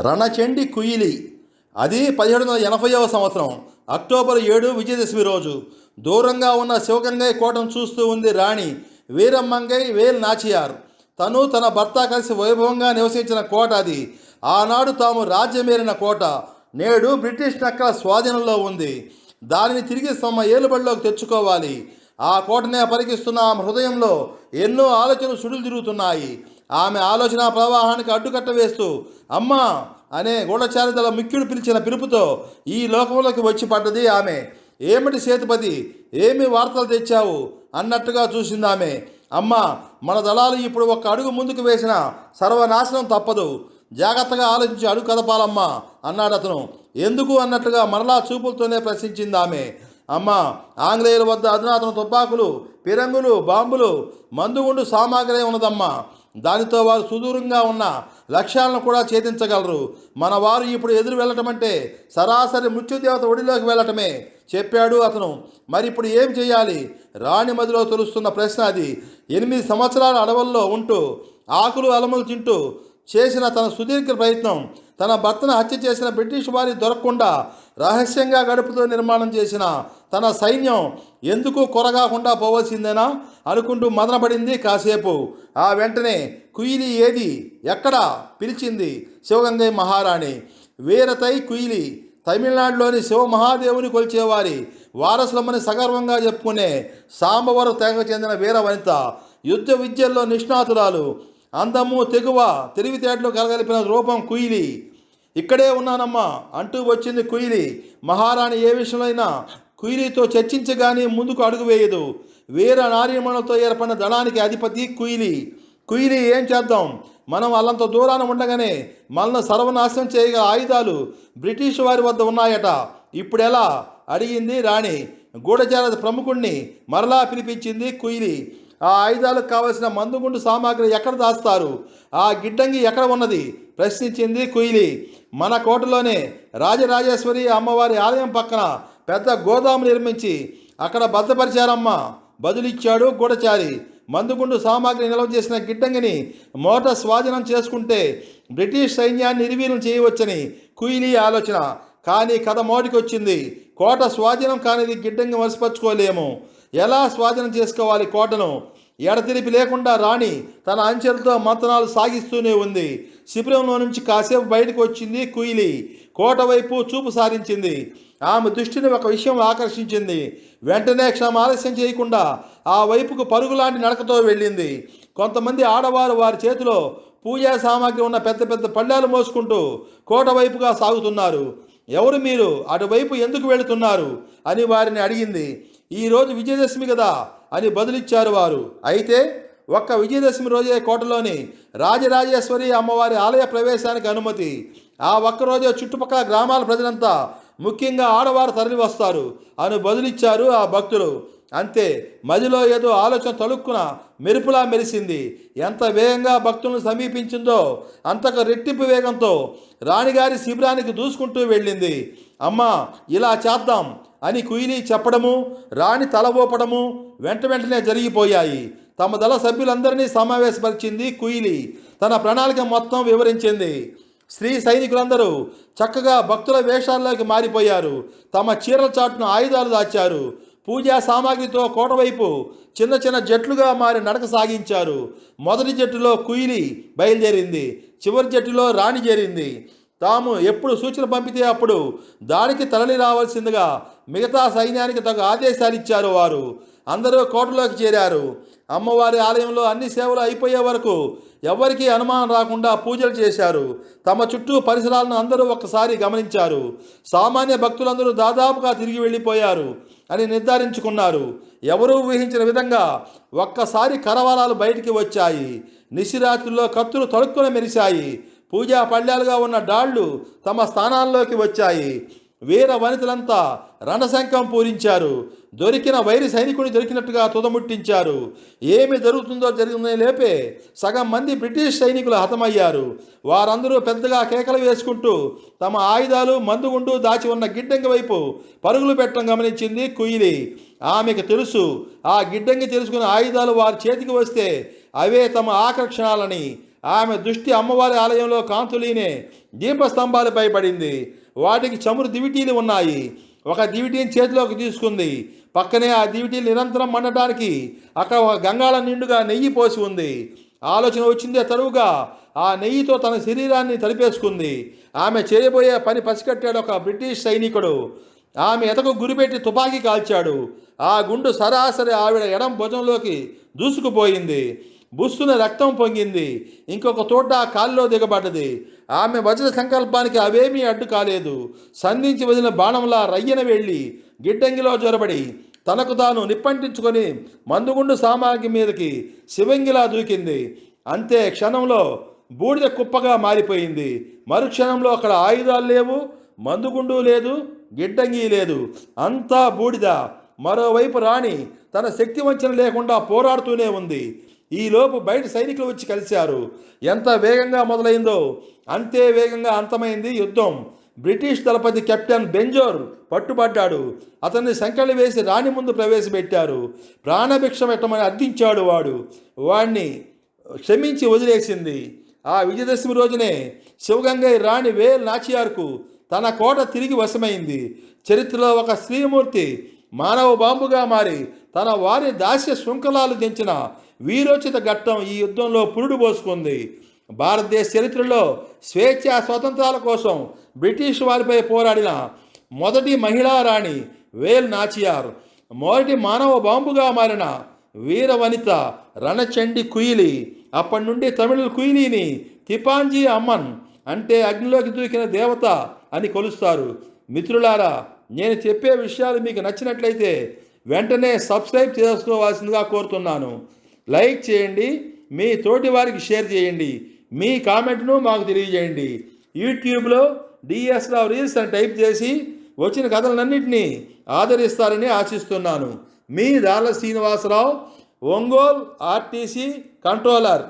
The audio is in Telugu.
రణచండి కుయిలి. అది పదిహేడు వందల ఎనభైవ సంవత్సరం. అక్టోబర్ ఏడు విజయదశమి రోజు. దూరంగా ఉన్న శివగంగై కోటను చూస్తూ ఉంది రాణి. వీరమ్మంగై వేల్ నాచియార్. తను తన భర్త కలిసి వైభవంగా నివసించిన కోట అది. ఆనాడు తాము రాజ్యమేరిన కోట. నేడు బ్రిటిష్ నక్కల స్వాధీనంలో ఉంది. దానిని తిరిగి తమ ఏలుబడిలోకి తెచ్చుకోవాలి. ఆ కోటనే పరికిస్తున్న ఆ హృదయంలో ఎన్నో ఆలోచనలు సుడులు తిరుగుతున్నాయి. ఆమె ఆలోచన ప్రవాహానికి అడ్డుకట్ట వేస్తూ అమ్మా అనే గూఢచారిదల ముఖ్యుడు పిలిచిన పిలుపుతో ఈ లోకంలోకి వచ్చి పడ్డది ఆమె. ఏమిటి సేతుపతి? ఏమి వార్తలు తెచ్చావు? అన్నట్టుగా చూసింది ఆమె. అమ్మా మన దళాలు ఇప్పుడు ఒక్క అడుగు ముందుకు వేసిన సర్వనాశనం తప్పదు. జాగ్రత్తగా ఆలోచించి అడుగు కదపాలమ్మా అన్నాడు అతను. ఎందుకు? అన్నట్టుగా మరలా చూపులతోనే ప్రశ్నించింది ఆమె. అమ్మ ఆంగ్లేయుల వద్ద అధునాతన తుపాకులు పిరంగులు బాంబులు మందుగుండు సామాగ్రి ఉన్నదమ్మా. దానితో వారు సుదూరంగా ఉన్న లక్ష్యాలను కూడా ఛేదించగలరు. మన వారు ఇప్పుడు ఎదురు వెళ్ళటం అంటే సరాసరి మృత్యుదేవత ఒడిలోకి వెళ్ళటమే చెప్పాడు అతను. మరి ఇప్పుడు ఏం చేయాలి? రాణి మదిలో తొలుస్తున్న ప్రశ్న అది. ఎనిమిది సంవత్సరాల అడవుల్లో ఉంటూ ఆకులు అలములు తింటూ చేసిన తన సుదీర్ఘ ప్రయత్నం తన భర్తను హత్య చేసిన బ్రిటిష్ వారి దొరకకుండా రహస్యంగా గడుపుతూ నిర్మాణం చేసిన తన సైన్యం ఎందుకు కొరగాకుండా పోవలసిందేనా అనుకుంటూ మదనపడింది కాసేపు. ఆ వెంటనే కుయిలి ఏది? ఎక్కడ? పిలిచింది శివగంగై మహారాణి. వీరతై కుయిలి తమిళనాడులోని శివ మహాదేవుని కొలిచేవారి. వారసులమని సగర్వంగా చెప్పుకునే సాంబవరం తెగకు చెందిన వీర వనిత. యుద్ధ విద్యల్లో నిష్ణాతురాలు. అందము తెగువ తెలివితేటలు కలగలిపిన రూపం కుయిలి ఇక్కడే ఉన్నానమ్మా అంటూ వచ్చింది కుయిలి మహారాణి ఏ విషయంలో కుయిలీతో చర్చించగానే ముందుకు అడుగు వేయదు. వీర నార్యమణులతో ఏర్పడిన దళానికి అధిపతి కుయిలి. కుయిలి ఏం చేద్దాం? మనం అల్లంత దూరాన ఉండగానే మనల్ని సర్వనాశనం చేయగల ఆయుధాలు బ్రిటిష్ వారి వద్ద ఉన్నాయట. ఇప్పుడెలా అడిగింది రాణి. గూఢచార ప్రముఖుణ్ణి మరలా పిలిపించింది కుయిలి. ఆ ఆయుధాలకు కావలసిన మందుగుండు సామాగ్రి ఎక్కడ దాస్తారు? ఆ గిడ్డంగి ఎక్కడ ఉన్నది? ప్రశ్నించింది కుయిలి. మన కోటలోనే రాజరాజేశ్వరి అమ్మవారి ఆలయం పక్కన పెద్ద గోదాము నిర్మించి అక్కడ భద్రపరిచారమ్మ. బదులిచ్చాడు గూఢచారి. మందుగుండు సామాగ్రి నిల్వ చేసిన గిడ్డంగిని మోట స్వాధీనం చేసుకుంటే బ్రిటిష్ సైన్యాన్ని నిర్వీర్యం చేయవచ్చని కుయిలీ ఆలోచన. కానీ కథ మోటికొచ్చింది. కోట స్వాధీనం కానిది గిడ్డంగి వసపరుచుకోలేము ఎలా స్వాధీనం చేసుకోవాలి కోటను? ఎడతెరిపి లేకుండా రాణి తన అంచెలతో మంతనాలు సాగిస్తూనే ఉంది. శిబిరంలో నుంచి కాసేపు బయటకు వచ్చింది కుయిలి. కోట వైపు చూపు సారించింది. ఆమె దృష్టిని ఒక విషయం ఆకర్షించింది. వెంటనే క్షమ ఆలస్యం చేయకుండా ఆ వైపుకు పరుగులాంటి నడకతో వెళ్ళింది. కొంతమంది ఆడవారు వారి చేతిలో పూజా సామాగ్రి ఉన్న పెద్ద పెద్ద పళ్ళాలు మోసుకుంటూ కోట వైపుగా సాగుతున్నారు. ఎవరు మీరు? అటువైపు ఎందుకు వెళుతున్నారు? అని వారిని అడిగింది. ఈరోజు విజయదశమి కదా అని బదులిచ్చారు వారు. అయితే ఒక్క విజయదశమి రోజే కోటలోని రాజరాజేశ్వరి అమ్మవారి ఆలయ ప్రవేశానికి అనుమతి. ఆ ఒక్కరోజే చుట్టుపక్కల గ్రామాల ప్రజలంతా ముఖ్యంగా ఆడవారు తరలి వస్తారు అని బదులిచ్చారు ఆ భక్తులు. అంతే మదిలో ఏదో ఆలోచన తలుక్కున మెరుపులా మెరిసింది. ఎంత వేగంగా భక్తులను సమీపించిందో అంతకు రెట్టింపు వేగంతో రాణిగారి శిబిరానికి దూసుకుంటూ వెళ్ళింది. అమ్మా ఇలా చేద్దాం అని కుయిలి చెప్పడము రాణి తల ఊపడము వెంట వెంటనే జరిగిపోయాయి. తమ దళ సభ్యులందరినీ సమావేశపరిచింది కుయిలి. తన ప్రణాళిక మొత్తం వివరించింది. స్త్రీ సైనికులందరూ చక్కగా భక్తుల వేషాల్లోకి మారిపోయారు. తమ చీరల చాటును ఆయుధాలు దాచారు. పూజా సామాగ్రితో కోటవైపు చిన్న చిన్న జట్లుగా మారి నడక సాగించారు. మొదటి జట్టులో కుయిలి బయలుదేరింది. చివరి జట్టులో రాణి చేరింది. తాము ఎప్పుడు సూచన పంపితే అప్పుడు దానికి తరలి రావాల్సిందిగా మిగతా సైన్యానికి తగు ఆదేశాలు ఇచ్చారు వారు. అందరూ కోటలోకి చేరారు. అమ్మవారి ఆలయంలో అన్ని సేవలు అయిపోయే వరకు ఎవరికీ అనుమానం రాకుండా పూజలు చేశారు. తమ చుట్టూ పరిసరాలను అందరూ ఒక్కసారి గమనించారు. సామాన్య భక్తులందరూ దాదాపుగా తిరిగి వెళ్ళిపోయారు అని నిర్ధారించుకున్నారు. ఎవరూ ఊహించిన విధంగా ఒక్కసారి కరవాలాలు బయటికి వచ్చాయి. నిశిరాత్రిలో కత్తులు తడుక్కున మెరిశాయి. పూజా పళ్ళ్యాలుగా ఉన్న డాళ్ళు తమ స్థానాల్లోకి వచ్చాయి. వీర వనితలంతా రణశంఖం పూరించారు. దొరికిన వైరి సైనికుని దొరికినట్టుగా తుదముట్టించారు. ఏమి జరుగుతుందో జరిగిందని లేపే సగం మంది బ్రిటిష్ సైనికులు హతమయ్యారు. వారందరూ పెద్దగా కేకలు వేసుకుంటూ తమ ఆయుధాలు మందుగుండు దాచి ఉన్న గిడ్డంగి వైపు పరుగులు పెట్టడం గమనించింది కుయిలి. ఆమెకు తెలుసు ఆ గిడ్డంగి తెలుసుకున్న ఆయుధాలు వారి చేతికి వస్తే అవే తమ ఆకర్షణాలని. ఆమె దృష్టి అమ్మవారి ఆలయంలో కాంతులీనే దీపస్తంభాలపై పడింది. వాటికి చమురు దివిటీలు ఉన్నాయి. ఒక దివిటీని చేతిలోకి తీసుకుంది. పక్కనే ఆ దివిటీలు నిరంతరం మండటానికి అక్కడ ఒక గంగాళ నిండుగా నెయ్యి పోసి ఉంది. ఆలోచన వచ్చిందే తరువుగా ఆ నెయ్యితో తన శరీరాన్ని తలిపేసుకుంది ఆమె చేయబోయే పని పసికట్టాడు ఒక బ్రిటిష్ సైనికుడు. ఆమె ఎతకు గురిపెట్టి తుపాకీ కాల్చాడు. ఆ గుండు సరాసరి ఆవిడ ఎడం భుజంలోకి దూసుకుపోయింది. బుస్సున రక్తం పొంగింది. ఇంకొక తోట ఆ కాల్లో దిగబడ్డది. ఆమె వజ్ర సంకల్పానికి అవేమీ అడ్డు కాలేదు. సంధించి వదిలిన బాణంలా రయ్యన వెళ్ళి గిడ్డంగిలో జొరబడి తనకు తాను నిప్పంటించుకొని మందుగుండు సామాగ్రి మీదకి శివంగిలా దూకింది. అంతే క్షణంలో బూడిద కుప్పగా మారిపోయింది. మరుక్షణంలో అక్కడ ఆయుధాలు లేవు మందుగుండు లేదు గిడ్డంగి లేదు. అంతా బూడిద. మరోవైపు రాణి తన శక్తి వంచన లేకుండా పోరాడుతూనే ఉంది. ఈలోపు బయట సైనికులు వచ్చి కలిశారు. ఎంత వేగంగా మొదలైందో అంతే వేగంగా అంతమైంది యుద్ధం. బ్రిటిష్ దళపతి కెప్టెన్ బెంజోర్ పట్టుబడ్డాడు. అతన్ని సంకెళ్ళు వేసి రాణి ముందు ప్రవేశపెట్టారు. ప్రాణభిక్ష పెట్టమని అర్థించాడు వాడు. వాణ్ణి క్షమించి వదిలేసింది. ఆ విజయదశమి రోజునే శివగంగయ్య రాణి వేల్ నాచియార్కు తన కోట తిరిగి వశమైంది. చరిత్రలో ఒక స్త్రీమూర్తి మానవ బాంబుగా మారి తన వారి దాస్య శృంఖలాలు తెంచిన వీరోచిత ఘట్టం ఈ యుద్ధంలో పురుడు పోసుకుంది. భారతదేశ చరిత్రలో స్వేచ్ఛ స్వతంత్రాల కోసం బ్రిటిష్ వారిపై పోరాడిన మొదటి మహిళా రాణి వేల్ నాచియార్ మొదటి మానవ బాంబుగా మారిన వీర వనిత రణచండి కుయిలి అప్పటి నుండి తమిళ కుయిలిని తిపాంజీ అమ్మన్ అంటే అగ్నిలోకి దూకిన దేవత అని కొలుస్తారు. మిత్రులారా నేను చెప్పే విషయాలు మీకు నచ్చినట్లయితే వెంటనే సబ్స్క్రైబ్ చేసుకోవాల్సిందిగా కోరుతున్నాను. లైక్ చేయండి మీ తోటి వారికి షేర్ చేయండి మీ కామెంట్ను మాకు తెలియజేయండి. యూట్యూబ్లో డిఎస్ రావు రీల్స్ అని టైప్ చేసి వచ్చిన కథలన్నింటినీ ఆదరిస్తారని ఆశిస్తున్నాను. మీ రాళ్ళ శ్రీనివాసరావు ఒంగోల్ ఆర్టీసీ కంట్రోలర్.